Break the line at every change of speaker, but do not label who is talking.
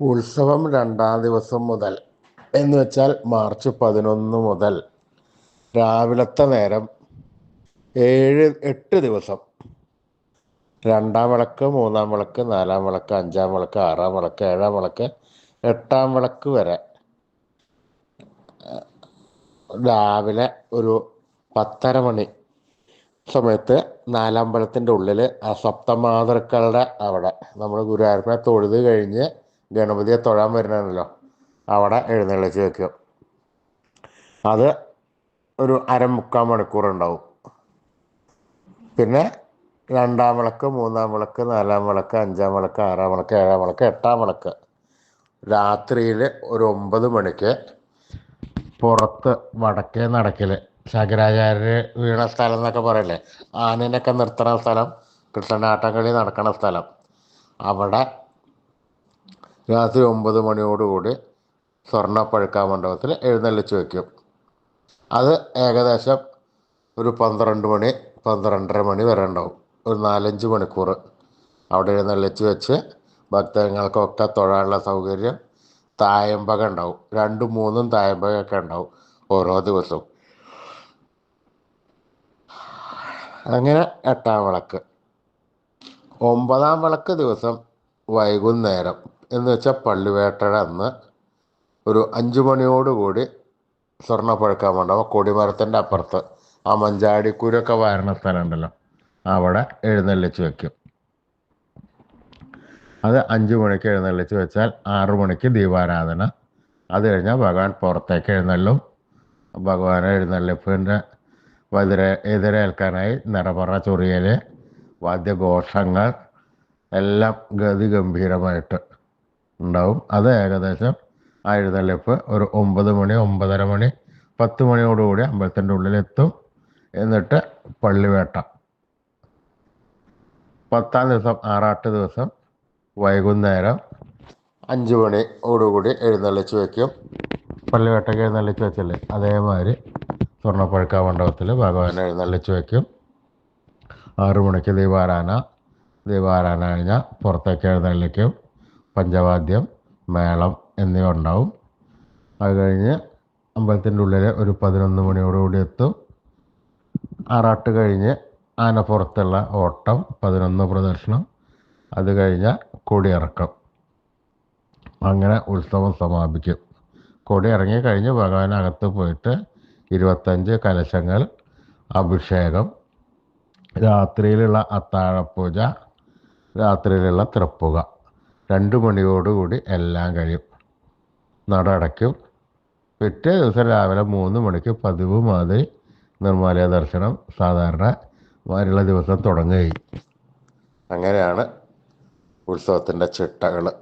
ഉത്സവം രണ്ടാം ദിവസം മുതൽ എന്ന് വെച്ചാൽ മാർച്ച് പതിനൊന്ന് മുതൽ രാവിലത്തെ നേരം ഏഴ് എട്ട് ദിവസം. രണ്ടാം വിളക്ക് മൂന്നാം വിളക്ക് നാലാം വിളക്ക് അഞ്ചാം വിളക്ക് ആറാം വിളക്ക് ഏഴാം വിളക്ക് എട്ടാം വിളക്ക് വരെ. രാവിലെ ഒരു പത്തര മണി സമയത്ത് നാലാമ്പലത്തിന്റെ ഉള്ളിൽ ആ സപ്തമാതൃക്കളുടെ അവിടെ. നമ്മൾ ഗുരുവായൂരപ്പനെ തൊഴുത് കഴിഞ്ഞ് ഗണപതിയെ തൊഴാൻ വരുന്നതാണല്ലോ. അവിടെ എഴുന്നള്ളിച്ച് വെക്കുക. അത് ഒരു അരമുക്കാൽ മണിക്കൂർ ഉണ്ടാവും. പിന്നെ രണ്ടാം വിളക്ക് മൂന്നാം വിളക്ക് നാലാം വിളക്ക് അഞ്ചാം വിളക്ക് ആറാം വിളക്ക് ഏഴാം വിളക്ക് എട്ടാം വിളക്ക്. രാത്രിയിൽ ഒരു ഒമ്പത് മണിക്ക് പുറത്ത് വടക്കേ നടക്കൽ ശങ്കരാചാര്യർ വീണ സ്ഥലം എന്നൊക്കെ പറയില്ലേ? ആനേനൊക്കെ നിർത്തണ സ്ഥലം കൃഷ്ണനാട്ടം കളി നടക്കണ സ്ഥലം. അവിടെ രാത്രി ഒമ്പത് മണിയോടുകൂടി സ്വർണ പഴുക്കാ മണ്ഡപത്തിൽ എഴുന്നള്ളിച്ച് വയ്ക്കും. അത് ഏകദേശം ഒരു പന്ത്രണ്ട് മണി പന്ത്രണ്ടര മണി വരെ ഉണ്ടാവും. ഒരു നാലഞ്ച് മണിക്കൂർ അവിടെ എഴുന്നള്ളിച്ച് വെച്ച് ഭക്തങ്ങൾക്കൊക്കെ തൊഴാനുള്ള സൗകര്യം തായമ്പക ഉണ്ടാവും. രണ്ടും മൂന്നും തായമ്പകയൊക്കെ ഉണ്ടാവും ഓരോ ദിവസവും. അങ്ങനെ എട്ടാം വിളക്ക്. ഒമ്പതാം വിളക്ക് ദിവസം വൈകുന്നേരം എന്ന് വെച്ചാൽ പള്ളിവേട്ടയുടെ അന്ന് ഒരു അഞ്ചു മണിയോടുകൂടി സ്വർണപ്പഴക്കം മണ്ഡപം കൊടിമരത്തിന്റെ അപ്പുറത്ത് ആ മഞ്ചാടിക്കൂരൊക്കെ വാരണ സ്ഥലമുണ്ടല്ലോ. അവിടെ എഴുന്നള്ളിച്ച് വെക്കും. അത് അഞ്ചു മണിക്ക് എഴുന്നള്ളിച്ച് വെച്ചാൽ ആറു മണിക്ക് ദീപാരാധന. അത് കഴിഞ്ഞാൽ ഭഗവാൻ പുറത്തേക്ക് എഴുന്നള്ളും. ഭഗവാൻ എഴുന്നള്ളിപ്പിന്റെ എതിരെ എതിരേൽക്കാനായി നിറപറ ചൊറിയൽ വാദ്യഘോഷങ്ങൾ എല്ലാം ഗതിഗംഭീരമായിട്ട് ഉണ്ടാവും. അത് ഏകദേശം ആ എഴുന്നള്ളിപ്പ് ഒരു ഒമ്പത് മണി ഒമ്പതര മണി പത്ത് മണിയോടുകൂടി അമ്പലത്തിന്റെ ഉള്ളിലെത്തും. എന്നിട്ട് പള്ളിവേട്ട പത്താം ദിവസം ആറാട്ട് ദിവസം വൈകുന്നേരം അഞ്ച് മണിയോടുകൂടി എഴുന്നള്ളിച്ച് വയ്ക്കും. പള്ളിവേട്ടയ്ക്ക് എഴുന്നള്ളിച്ച് വെച്ചല്ലേ അതേമാതിരി സ്വർണപ്പഴുക്ക മണ്ഡപത്തിൽ ഭഗവാനെ എഴുന്നള്ളിച്ച് വയ്ക്കും. ആറു മണിക്ക് ദീപാരാധന ദീപാരാധന കഴിഞ്ഞാൽ പുറത്തേക്ക് എഴുന്നള്ളിക്കും. പഞ്ചവാദ്യം മേളം എന്നിവ ഉണ്ടാവും. അത് കഴിഞ്ഞ് അമ്പലത്തിന്റെ ഉള്ളിൽ ഒരു പതിനൊന്ന് മണിയോടുകൂടി എത്തും. ആറാട്ട് കഴിഞ്ഞ് ആനപ്പുറത്തുള്ള ഓട്ടം പതിനൊന്ന് പ്രദർശനം അത് കഴിഞ്ഞാൽ കൊടിയിറക്കം. അങ്ങനെ ഉത്സവം സമാപിക്കും. കൊടി ഇറങ്ങി കഴിഞ്ഞ് ഭഗവാനകത്ത് പോയിട്ട് ഇരുപത്തഞ്ച് കലശങ്ങൾ അഭിഷേകം രാത്രിയിലുള്ള അത്താഴപ്പൂജ രാത്രിയിലുള്ള തൃപ്പുക. രണ്ട് മണിയോടുകൂടി എല്ലാം കഴിയും. നട അടയ്ക്കും. പിറ്റേ ദിവസം രാവിലെ മൂന്ന് മണിക്ക് പതിവ് മാതിരി നിർമ്മാലയ ദർശനം സാധാരണ മാരുള്ള ദിവസം തുടങ്ങുകയും. അങ്ങനെയാണ് ഉത്സവത്തിന്റെ ചിട്ടകൾ